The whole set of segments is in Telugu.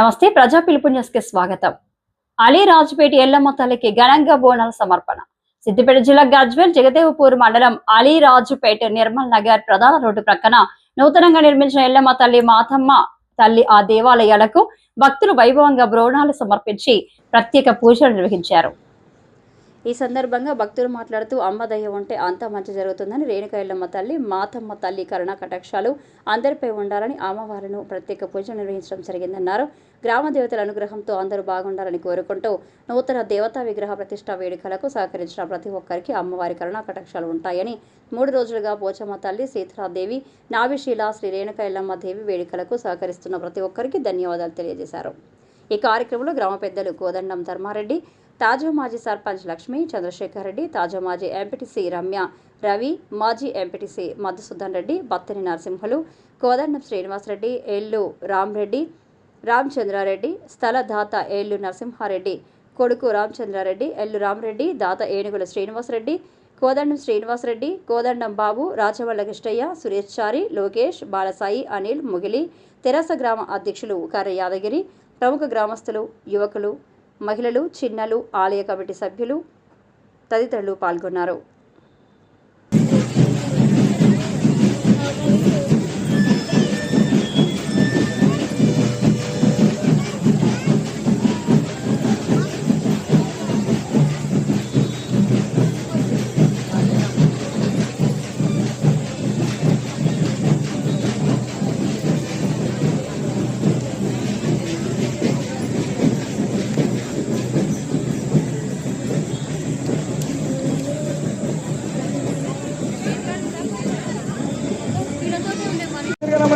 నమస్తే ప్రజా పిలుపు న్యూస్కి స్వాగతం. అలీ రాజుపేట ఎల్లమ్మ తల్లికి ఘనంగా బోనాల సమర్పణ. సిద్దిపేట జిల్లా గజ్వేల్ జగదేవపూర్ మండలం అలీ రాజుపేట నిర్మల్ నగర్ ప్రధాన రోడ్డు ప్రక్కన నూతనంగా నిర్మించిన ఎల్లమ్మ తల్లి మాతమ్మ తల్లి ఆ దేవాలయాలకు భక్తులు వైభవంగా బోనాలు సమర్పించి ప్రత్యేక పూజలు నిర్వహించారు. ఈ సందర్భంగా భక్తులు మాట్లాడుతూ అమ్మ దయ ఉంటే అంతా మంచి జరుగుతుందని రేణుక ఎల్లమ్మ తల్లి మాతమ్మ తల్లి కరుణ కటాక్షాలు అందరిపై ఉండాలని అమ్మవారిను ప్రత్యేక పూజలు నిర్వహించడం జరిగిందన్నారు. గ్రామ దేవతల అనుగ్రహంతో అందరూ బాగుండాలని కోరుకుంటూ నూతన దేవతా విగ్రహ ప్రతిష్ట వేడుకలకు సహకరించిన ప్రతి ఒక్కరికి అమ్మవారి కరుణ కటాక్షాలు ఉంటాయని మూడు రోజులుగా పోచమ్మ తల్లి సీతారాదేవి నావిశీల శ్రీ రేణుక ఎల్లమ్మ దేవి వేడుకలకు సహకరిస్తున్న ప్రతి ఒక్కరికి ధన్యవాదాలు తెలియజేశారు. ఈ కార్యక్రమంలో గ్రామ పెద్దలు కోదండం ధర్మారెడ్డి తాజా మాజీ సర్పంచ్ లక్ష్మి చంద్రశేఖర్ రెడ్డి తాజా మాజీ ఎంపీటీసీ రమ్య రవి మాజీ ఎంపీటీసీ మధుసూదన్ రెడ్డి బత్తని నరసింహులు కోదండం శ్రీనివాసరెడ్డి ఎల్లు రామ్రెడ్డి రామచంద్రారెడ్డి స్థల దాత ఏళ్ళు నరసింహారెడ్డి కొడుకు రామచంద్రారెడ్డి ఎల్లు రామరెడ్డి దాత ఏనుగుల శ్రీనివాసరెడ్డి కోదండం శ్రీనివాసరెడ్డి కోదండం బాబు రాచవల్ల కృష్ణయ్య సురేష్ చారి లోకేష్ బాలసాయి అనిల్ ముగిలి తెరాస గ్రామ అధ్యక్షులు కర్ర యాదగిరి ప్రముఖ గ్రామస్తులు యువకులు మహిళలు చిన్నలు ఆలయ కమిటీ సభ్యులు తదితరులు పాల్గొన్నారు.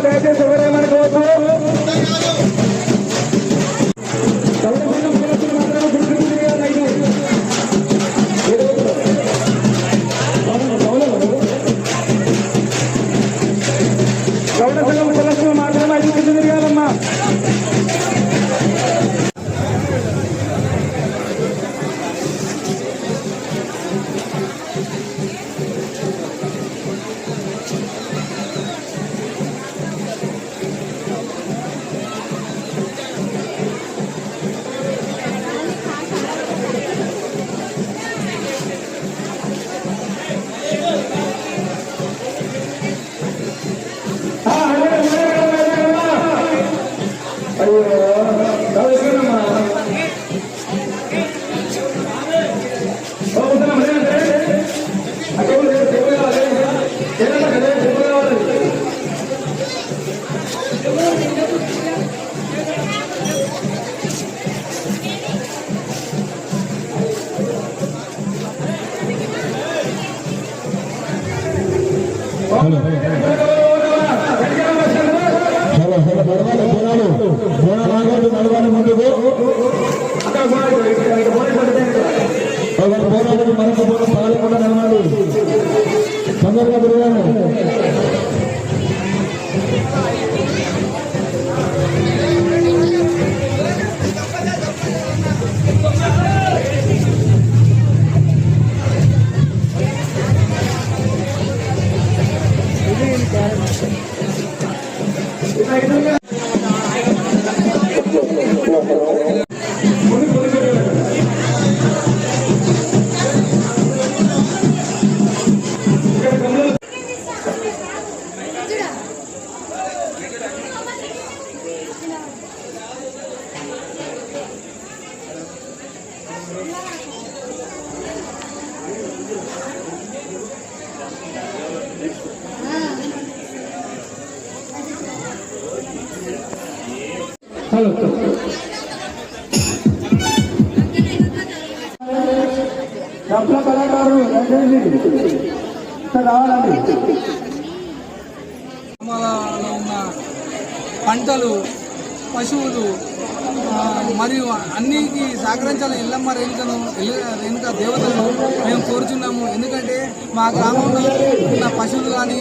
Hallelujah. చలో చలో నడవాలి బోనాలు బోనాలు నడవాలి ముందుకు. బోనాలు మరొక బోనం పాలకుండా నడవాలి తొందరగా తిరగాలి హలో డబ్బుల కళాకారు దయచేసి ఇక్కడ రావాలండి. ఉన్న పంటలు పశువులు మరియు అన్నికి సహకరించాలని ఎల్లమ్మ రేణుకను రేణుక దేవతలను మేము కోరుచున్నాము. ఎందుకంటే మా గ్రామంలో ఉన్న పశువులు కానీ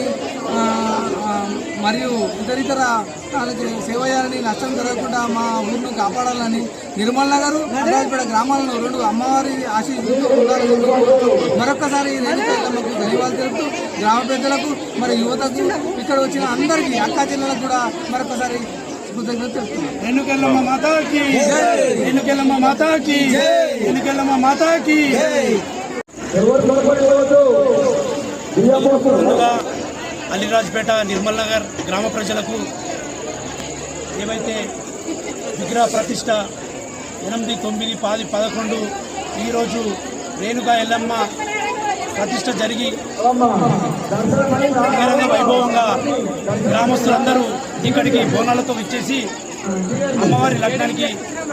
మరియు ఇతరితర వాళ్ళకి సేవ చేయాలని నష్టం జరగకుండా మా ఊరిని కాపాడాలని నిర్మల్ నగర్ ఇక్కడ గ్రామాలను రెండు అమ్మవారి ఆశీస్సులతో ఉండాలని కోరుతూ మరొక్కసారి ధన్యవాదాలు తెలుపుతూ గ్రామ పెద్దలకు మరి యువతకు ఇక్కడ వచ్చిన అందరికీ అక్కా చెల్లెలకు కూడా మరొకసారి కృతజ్ఞత తెలుపుతున్నాను మాతాకి ఎన్నుకెళ్ళమ్మ మాతాకి ముందుగా అలీరాజ్పేట నిర్మల్ నగర్ గ్రామ ప్రజలకు ఏవైతే విగ్రహ ప్రతిష్ట ఎనిమిది తొమ్మిది పది పదకొండు ఈరోజు రేణుగా ఎల్లమ్మ ప్రతిష్ట జరిగి వైభవంగా గ్రామస్తులందరూ ఇక్కడికి బోనాలతో వచ్చేసి అమ్మవారి లగ్నానికి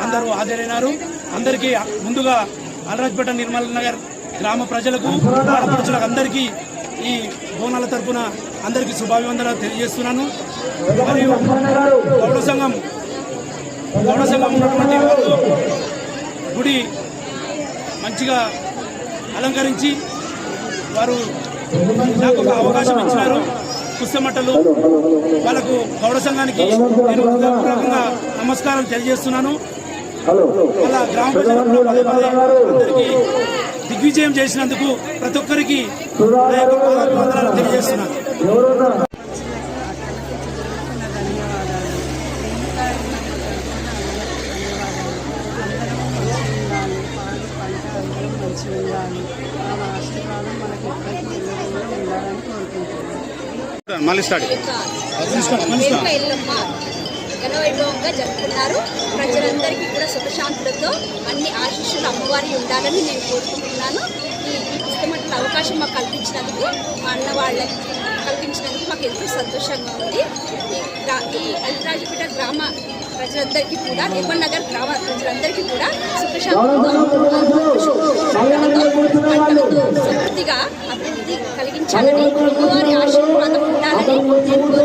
అందరూ హాజరైనారు. అందరికీ ముందుగా అలరాజ్పేట నిర్మల్ నగర్ గ్రామ ప్రజలకు ఆడపడుచులకు అందరికీ ఈ బోనాల తరపున అందరికీ శుభాభివందనాలు తెలియజేస్తున్నాను. మరియు గౌడ సంఘం గౌడ సంఘం ఉన్నటువంటి వాళ్ళు గుడి మంచిగా అలంకరించి వారు నాకు ఒక అవకాశం ఇచ్చినారు. పుస్తమట్టలు వాళ్ళకు గౌడ సంఘానికి నేను హృదయపూర్వకంగా నమస్కారం తెలియజేస్తున్నాను. అలా గ్రామ ప్రజలకు కూడా పదే పదే అందరికీ దిగ్విజయం చేసినందుకు ప్రతి ఒక్కరికి తెలియజేస్తున్నాను. మళ్ళీ స్టార్ట్. ఘనవైభవంగా జరుపుకున్నారు ప్రజలందరికీ కూడా సుఖశాంతులతో అన్ని ఆశీస్సులు అమ్మవారి ఉండాలని నేను కోరుకుంటున్నాను. ఈ పుస్తకమట్ల అవకాశం మాకు కల్పించినందుకు మా అన్న వాళ్ళ కల్పించినందుకు మాకు ఎంతో సంతోషంగా ఉంది. ఈ అల్పరాజపేట గ్రామ ప్రజలందరికీ కూడా నిర్మల్ నగర్ గ్రామ ప్రజలందరికీ కూడా సుఖశాంతులతో సమృద్ధిగా అభివృద్ధి కలిగించాలని అమ్మవారి ఆశీర్వాదం বলছে